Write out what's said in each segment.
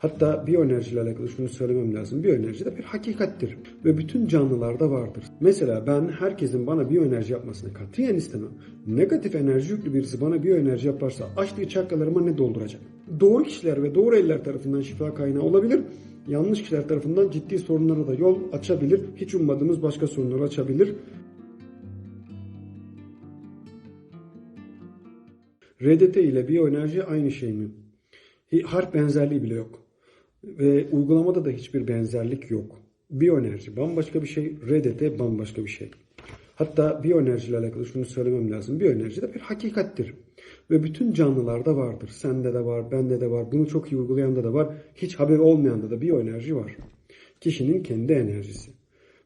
Hatta biyoenerji ile alakalı şunu söylemem lazım. Biyoenerji de bir hakikattir ve bütün canlılarda vardır. Mesela ben herkesin bana biyoenerji yapmasını katiyen istemem. Negatif enerji yüklü birisi bana biyoenerji yaparsa açtığı çakralarıma ne dolduracak? Doğru kişiler ve doğru eller tarafından şifa kaynağı olabilir. Yanlış kişiler tarafından ciddi sorunlara da yol açabilir. Hiç ummadığımız başka sorunları açabilir. RDT ile biyoenerji aynı şey mi? Harf benzerliği bile yok. Ve uygulamada da hiçbir benzerlik yok. Biyoenerji bambaşka bir şey, RDT bambaşka bir şey. Hatta biyoenerji ile alakalı şunu söylemem lazım. Biyoenerji de bir hakikattir. Ve bütün canlılarda vardır. Sende de var, bende de var. Bunu çok iyi uygulayanda da var. Hiç haberi olmayanda da biyoenerji var. Kişinin kendi enerjisi.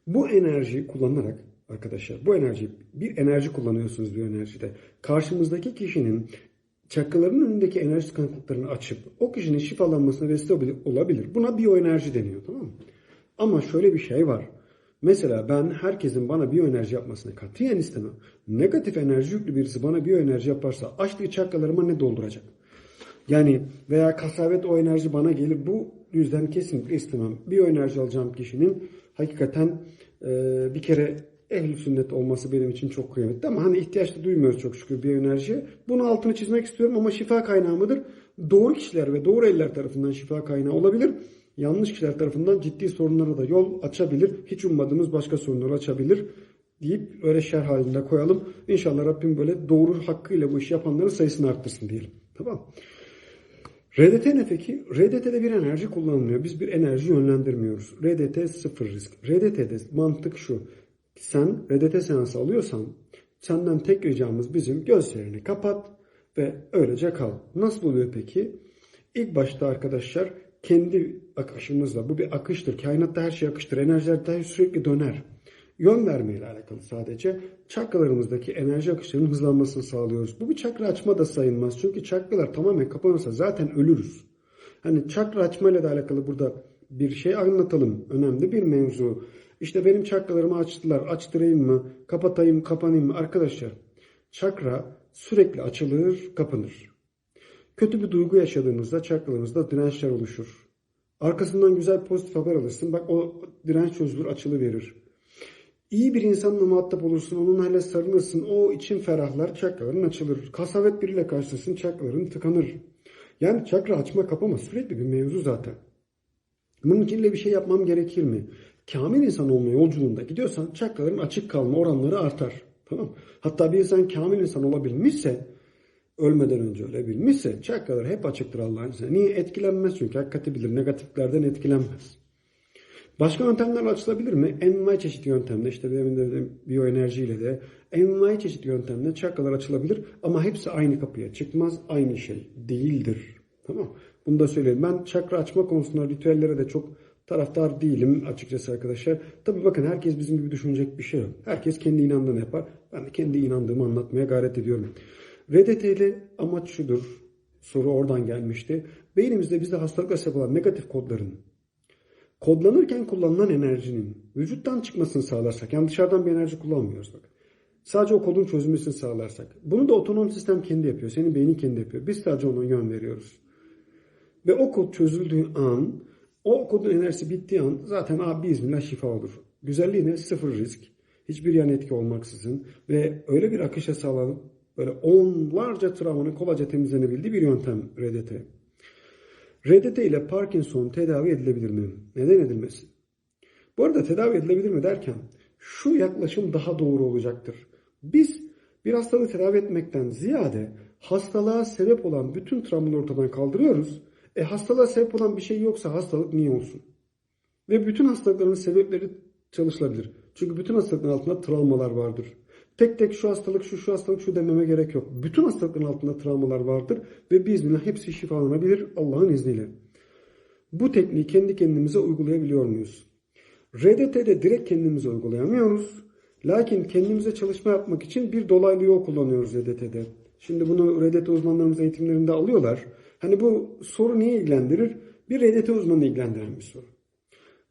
Bu enerjiyi kullanarak arkadaşlar bu enerji bir enerji kullanıyorsunuz bir enerjide. Karşımızdaki kişinin çakraların önündeki enerji tıkanıklıklarını açıp o kişinin şifalanmasına vesile olabilir. Buna biyoenerji deniyor tamam mı? Ama şöyle bir şey var. Mesela ben herkesin bana biyoenerji yapmasını katiyen istemem. Negatif enerji yüklü birisi bana biyoenerji yaparsa açtığı çakralarıma ne dolduracak? Yani veya kasavet o enerji bana gelir. Bu yüzden kesinlikle istemem. Biyoenerji alacağım kişinin hakikaten e, bir kere ehl sünnet olması benim için çok kıymetli. Ama hani ihtiyaç da duymuyoruz çok şükür biyoenerjiye. Bunu altını çizmek istiyorum ama şifa kaynağı mıdır? Doğru kişiler ve doğru eller tarafından şifa kaynağı olabilir. Yanlış kişiler tarafından ciddi sorunlara da yol açabilir. Hiç ummadığımız başka sorunları açabilir deyip öyle şer halinde koyalım. İnşallah Rabbim böyle doğru hakkıyla bu işi yapanların sayısını arttırsın diyelim. Tamam RDT ne peki? RDT'de bir enerji kullanılmıyor. Biz bir enerji yönlendirmiyoruz. RDT sıfır risk. RDT'de mantık şu. Sen RDT seansı alıyorsan senden tek ricamız bizim gözlerini kapat ve öylece kal. Nasıl oluyor peki? İlk başta arkadaşlar kendi akışımızla bu bir akıştır. Kainatta her şey akıştır. Enerjiler dahi sürekli döner. Yön vermeyle alakalı sadece çakralarımızdaki enerji akışlarının hızlanmasını sağlıyoruz. Bu bir çakra açma da sayılmaz. Çünkü çakralar tamamen kapanırsa zaten ölürüz. Hani çakra açmayla da alakalı burada bir şey anlatalım. Önemli bir mevzu. İşte benim çakralarımı açtılar. Açtırayım mı? Kapatayım, kapanayım mı? Arkadaşlar çakra sürekli açılır, kapanır. Kötü bir duygu yaşadığımızda çakralarımızda dirençler oluşur. Arkasından güzel pozitif haber alırsın. Bak o direnç çözülür, açılıverir. İyi bir insanla muhatap olursun, onunla sarılırsın, o için ferahlar, çakraların açılır. Kasavet biriyle karşılaşırsın, çakraların tıkanır. Yani çakra açma kapama sürekli bir mevzu zaten. Bunun için de bir şey yapmam gerekir mi? Kamil insan olma yolculuğunda gidiyorsan çakraların açık kalma oranları artar. Tamam Hatta bir insan kamil insan olabilmişse, ölmeden önce ölebilmişse çakraları hep açıktır Allah'ın izniyle. Niye? Etkilenmez çünkü hakikati bilir. Negatiflerden etkilenmez. Başka yöntemlerle açılabilir mi? Envai çeşit yöntemle işte demin de dedim biyoenerjiyle de envai çeşit yöntemle çakralar açılabilir ama hepsi aynı kapıya çıkmaz. Aynı şey değildir. Tamam Bunu da söyleyeyim. Ben çakra açma konusunda ritüellere de çok taraftar değilim açıkçası arkadaşlar. Tabi bakın herkes bizim gibi düşünecek bir şey yok. Herkes kendi inandığını yapar. Ben de kendi inandığımı anlatmaya gayret ediyorum. RDT'li amaç şudur. Soru oradan gelmişti. Beynimizde bizde hastalıkla sebep olan negatif kodların kodlanırken kullanılan enerjinin vücuttan çıkmasını sağlarsak, yani dışarıdan bir enerji kullanmıyoruz bak. Sadece o kodun çözülmesini sağlarsak. Bunu da otonom sistem kendi yapıyor. Senin beynin kendi yapıyor. Biz sadece ona yön veriyoruz. Ve o kod çözüldüğü an, o kodun enerjisi bittiği an zaten abi bismillah şifa olur. Güzelliği ne? Sıfır risk. Hiçbir yan etki olmaksızın ve öyle bir akışa sağlanıp böyle onlarca travmanın kolayca temizlenebildiği bir yöntem RDT. RDT ile Parkinson tedavi edilebilir mi? Neden edilmesin? Bu arada tedavi edilebilir mi derken şu yaklaşım daha doğru olacaktır. Biz bir hastalığı tedavi etmekten ziyade hastalığa sebep olan bütün travmaları ortadan kaldırıyoruz. E hastalığa sebep olan bir şey yoksa hastalık niye olsun? Ve bütün hastalıkların sebepleri çalışılabilir. Çünkü bütün hastalıkların altında travmalar vardır. Tek tek şu hastalık şu şu hastalık şu dememe gerek yok. Bütün hastalıkların altında travmalar vardır ve biiznillah hepsi şifalanabilir Allah'ın izniyle. Bu tekniği kendi kendimize uygulayabiliyor muyuz? RDT'de direkt kendimize uygulayamıyoruz. Lakin kendimize çalışma yapmak için bir dolaylı yol kullanıyoruz RDT'de. Şimdi bunu RDT uzmanlarımız eğitimlerinde alıyorlar. Hani bu soru niye ilgilendirir? Bir RDT uzmanı ilgilendiren bir soru.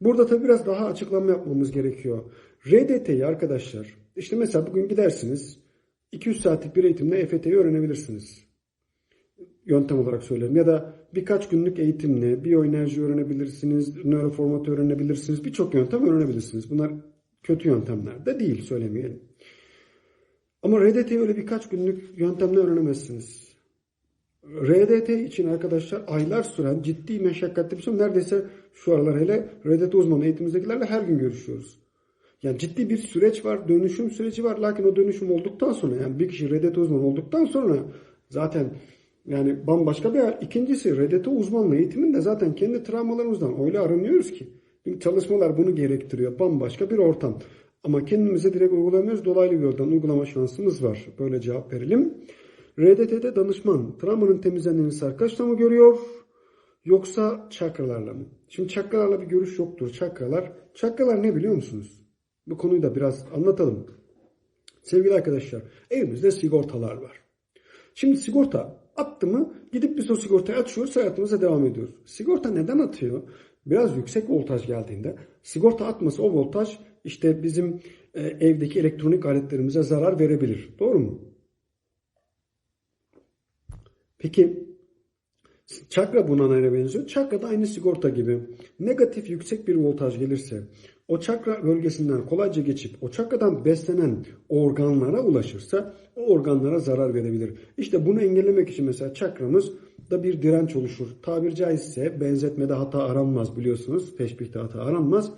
Burada tabi biraz daha açıklama yapmamız gerekiyor. RDT'yi arkadaşlar işte mesela bugün gidersiniz 200 saatlik bir eğitimle EFT'yi öğrenebilirsiniz. Yöntem olarak söylerim. Ya da birkaç günlük eğitimle biyoenerji öğrenebilirsiniz, nöroformat öğrenebilirsiniz, birçok yöntem öğrenebilirsiniz. Bunlar kötü yöntemler de değil söylemeyelim. Ama RDT'yi öyle birkaç günlük yöntemle öğrenemezsiniz. RDT için arkadaşlar aylar süren ciddi meşakkatli bir şey. Neredeyse şu aralar hele RDT uzmanı eğitimimizdekilerle her gün görüşüyoruz. Yani ciddi bir süreç var, dönüşüm süreci var. Lakin o dönüşüm olduktan sonra yani bir kişi RDT uzmanı olduktan sonra zaten yani bambaşka bir yer. İkincisi RDT uzmanlığı eğitiminde zaten kendi travmalarımızdan öyle aranıyoruz ki. Çünkü çalışmalar bunu gerektiriyor. Bambaşka bir ortam. Ama kendimize direkt uygulamıyoruz. Dolaylı yoldan uygulama şansımız var. Böyle cevap verelim. RDT'de danışman travmanın temizlendiğini sarkaçla mı görüyor? Yoksa çakralarla mı? Şimdi çakralarla bir görüş yoktur. Çakralar, çakralar ne biliyor musunuz? Bu konuyu da biraz anlatalım. Sevgili arkadaşlar, evimizde sigortalar var. Şimdi sigorta attı mı gidip biz o sigortayı açıyoruz hayatımıza devam ediyoruz. Sigorta neden atıyor? Biraz yüksek voltaj geldiğinde sigorta atması o voltaj işte bizim e, evdeki elektronik aletlerimize zarar verebilir. Doğru mu? Peki çakra buna nereye benziyor? Çakra da aynı sigorta gibi. Negatif yüksek bir voltaj gelirse o çakra bölgesinden kolayca geçip o çakradan beslenen organlara ulaşırsa o organlara zarar verebilir. İşte bunu engellemek için mesela çakramız da bir direnç oluşur. Tabir caizse benzetmede hata aranmaz biliyorsunuz. Teşbihte hata aranmaz.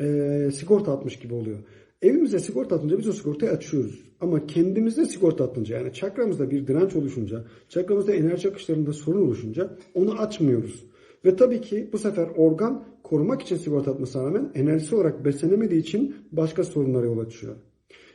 Ee, sigorta atmış gibi oluyor. Evimize sigorta atınca biz o sigortayı açıyoruz. Ama kendimizde sigorta atınca yani çakramızda bir direnç oluşunca, çakramızda enerji akışlarında sorun oluşunca onu açmıyoruz. Ve tabii ki bu sefer organ korumak için sigorta atmasına rağmen enerjisi olarak beslenemediği için başka sorunlara yol açıyor.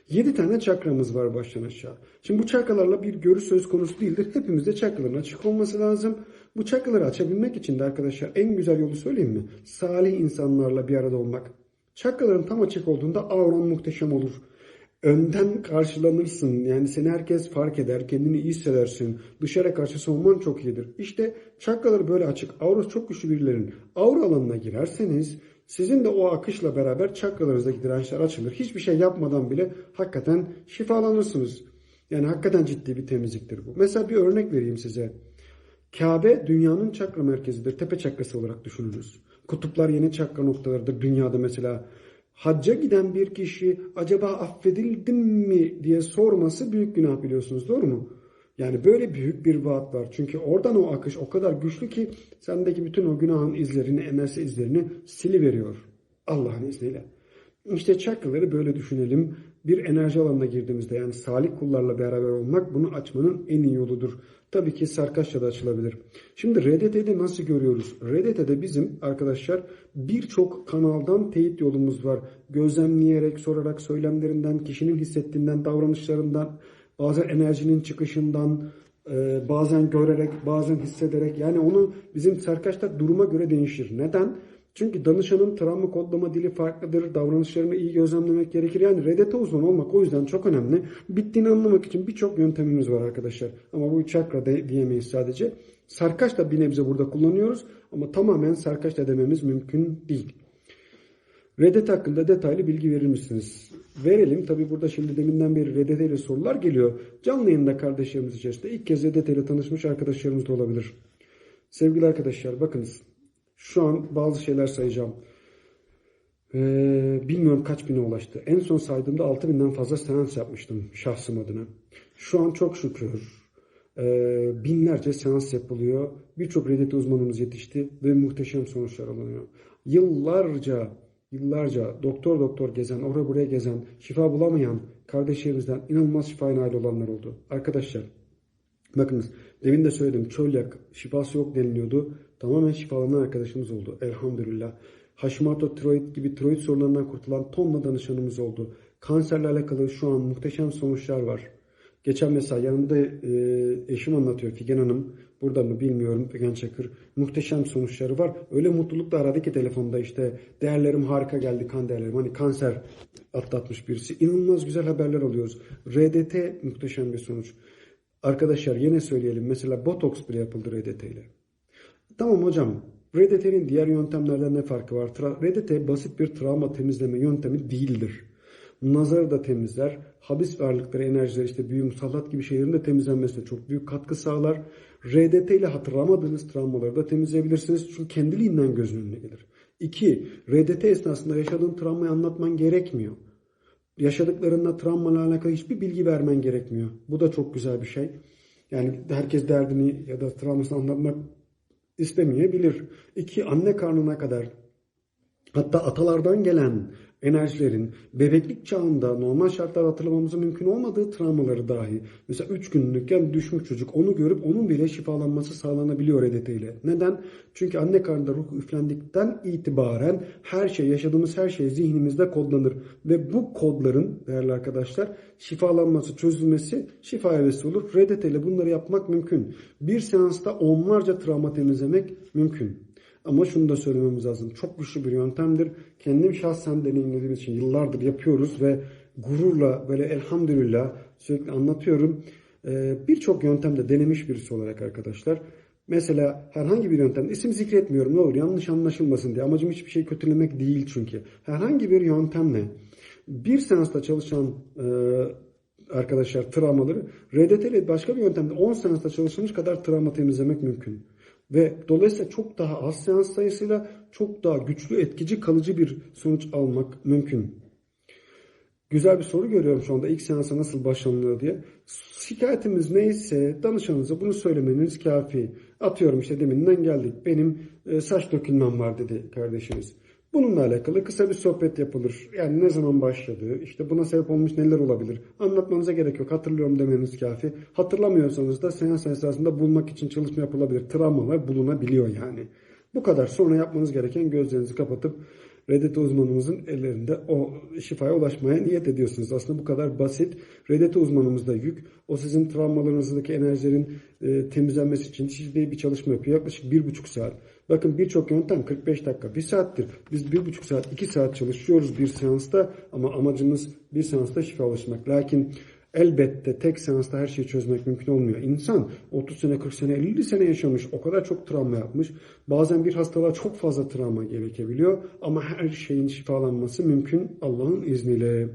7 tane çakramız var baştan aşağı. Şimdi bu çakralarla bir görüş söz konusu değildir. Hepimizde çakraların açık olması lazım. Bu çakraları açabilmek için de arkadaşlar en güzel yolu söyleyeyim mi? Salih insanlarla bir arada olmak. Çakraların tam açık olduğunda auran muhteşem olur. Önden karşılanırsın. Yani seni herkes fark eder. Kendini iyi hissedersin. Dışarı karşı savunman çok iyidir. İşte çakraları böyle açık. Aurası çok güçlü birilerin. Aura alanına girerseniz sizin de o akışla beraber çakralarınızdaki dirençler açılır. Hiçbir şey yapmadan bile hakikaten şifalanırsınız. Yani hakikaten ciddi bir temizliktir bu. Mesela bir örnek vereyim size. Kabe dünyanın çakra merkezidir. Tepe çakrası olarak düşününüz. Kutuplar yeni çakra noktalarıdır dünyada mesela. Hacca giden bir kişi acaba affedildim mi diye sorması büyük günah biliyorsunuz doğru mu? Yani böyle büyük bir vaat var. Çünkü oradan o akış o kadar güçlü ki sendeki bütün o günahın izlerini, emerse izlerini siliveriyor. Allah'ın izniyle. İşte çakraları böyle düşünelim. Bir enerji alanına girdiğimizde yani salih kullarla beraber olmak bunu açmanın en iyi yoludur. Tabii ki sarkaçla da açılabilir. Şimdi RDT'de nasıl görüyoruz? RDT'de bizim arkadaşlar birçok kanaldan teyit yolumuz var. Gözlemleyerek, sorarak, söylemlerinden, kişinin hissettiğinden, davranışlarından, bazen enerjinin çıkışından, e, bazen görerek, bazen hissederek. Yani onu bizim sarkaçta duruma göre değişir. Neden? Çünkü danışanın travma kodlama dili farklıdır. Davranışlarını iyi gözlemlemek gerekir. Yani RDT uzmanı olmak o yüzden çok önemli. Bittiğini anlamak için birçok yöntemimiz var arkadaşlar. Ama bu çakra de, diyemeyiz sadece. Sarkaç da bir nebze burada kullanıyoruz. Ama tamamen sarkaç da dememiz mümkün değil. Redet hakkında detaylı bilgi verir misiniz? Verelim. Tabi burada şimdi deminden beri RDT ile sorular geliyor. Canlı yayında kardeşlerimiz içerisinde ilk kez RDT ile tanışmış arkadaşlarımız da olabilir. Sevgili arkadaşlar bakınız. Şu an bazı şeyler sayacağım. Ee, bilmiyorum kaç bine ulaştı. En son saydığımda 6000'den fazla seans yapmıştım şahsım adına. Şu an çok şükür e, binlerce seans yapılıyor. Birçok reddet uzmanımız yetişti ve muhteşem sonuçlar alınıyor. Yıllarca yıllarca doktor doktor gezen, oraya buraya gezen, şifa bulamayan kardeşlerimizden inanılmaz şifa nail olanlar oldu. Arkadaşlar bakınız demin de söyledim çölyak şifası yok deniliyordu. Tamamen şifalanan arkadaşımız oldu. Elhamdülillah. Hashimoto tiroid gibi tiroid sorunlarından kurtulan tonla danışanımız oldu. Kanserle alakalı şu an muhteşem sonuçlar var. Geçen mesela yanımda e, eşim anlatıyor Figen Hanım. Burada mı bilmiyorum Figen Çakır. Muhteşem sonuçları var. Öyle mutlulukla aradı ki telefonda işte değerlerim harika geldi kan değerlerim. Hani kanser atlatmış birisi. İnanılmaz güzel haberler alıyoruz. RDT muhteşem bir sonuç. Arkadaşlar yine söyleyelim. Mesela botoks bile yapıldı RDT ile. Tamam hocam. RDT'nin diğer yöntemlerden ne farkı var? RDT basit bir travma temizleme yöntemi değildir. Nazarı da temizler. Habis varlıkları, enerjiler, işte büyü, musallat gibi şeylerin de temizlenmesine çok büyük katkı sağlar. RDT ile hatırlamadığınız travmaları da temizleyebilirsiniz. Çünkü kendiliğinden gözünün önüne gelir. İki, RDT esnasında yaşadığın travmayı anlatman gerekmiyor. Yaşadıklarınla travmayla alakalı hiçbir bilgi vermen gerekmiyor. Bu da çok güzel bir şey. Yani herkes derdini ya da travmasını anlatmak istemeyebilir. İki, anne karnına kadar hatta atalardan gelen enerjilerin bebeklik çağında normal şartlarda hatırlamamızın mümkün olmadığı travmaları dahi mesela 3 günlükken düşmüş çocuk onu görüp onun bile şifalanması sağlanabiliyor RDT ile. Neden? Çünkü anne karnında ruh üflendikten itibaren her şey yaşadığımız her şey zihnimizde kodlanır ve bu kodların değerli arkadaşlar şifalanması, çözülmesi şifaya vesile olur. RDT ile bunları yapmak mümkün. Bir seansta onlarca travma temizlemek mümkün. Ama şunu da söylememiz lazım. Çok güçlü bir yöntemdir. Kendim şahsen deneyimlediğim için yıllardır yapıyoruz ve gururla böyle elhamdülillah sürekli anlatıyorum. Ee, Birçok yöntemde denemiş birisi olarak arkadaşlar. Mesela herhangi bir yöntem, isim zikretmiyorum ne olur yanlış anlaşılmasın diye. Amacım hiçbir şey kötülemek değil çünkü. Herhangi bir yöntemle bir seansta çalışan e, arkadaşlar travmaları RDT ile başka bir yöntemde 10 seansta çalışılmış kadar travma temizlemek mümkün. Ve dolayısıyla çok daha az seans sayısıyla çok daha güçlü, etkici, kalıcı bir sonuç almak mümkün. Güzel bir soru görüyorum şu anda ilk seansa nasıl başlanılıyor diye. Şikayetimiz neyse danışanınıza bunu söylemeniz kafi. Atıyorum işte deminden geldik. Benim e, saç dökülmem var dedi kardeşimiz. Bununla alakalı kısa bir sohbet yapılır. Yani ne zaman başladı, işte buna sebep olmuş neler olabilir. Anlatmanıza gerek yok. Hatırlıyorum demeniz kafi. Hatırlamıyorsanız da seans esnasında bulmak için çalışma yapılabilir. Travmalar bulunabiliyor yani. Bu kadar. Sonra yapmanız gereken gözlerinizi kapatıp RDT uzmanımızın ellerinde o şifaya ulaşmaya niyet ediyorsunuz. Aslında bu kadar basit. RDT uzmanımız da yük. O sizin travmalarınızdaki enerjilerin e, temizlenmesi için ciddi bir çalışma yapıyor. Yaklaşık bir buçuk saat. Bakın birçok yöntem 45 dakika, bir saattir. Biz bir buçuk saat, iki saat çalışıyoruz bir seansta ama amacımız bir seansta şifa ulaşmak. Lakin elbette tek seansta her şeyi çözmek mümkün olmuyor. İnsan 30 sene, 40 sene, 50 sene yaşamış, o kadar çok travma yapmış. Bazen bir hastalığa çok fazla travma gerekebiliyor ama her şeyin şifalanması mümkün Allah'ın izniyle.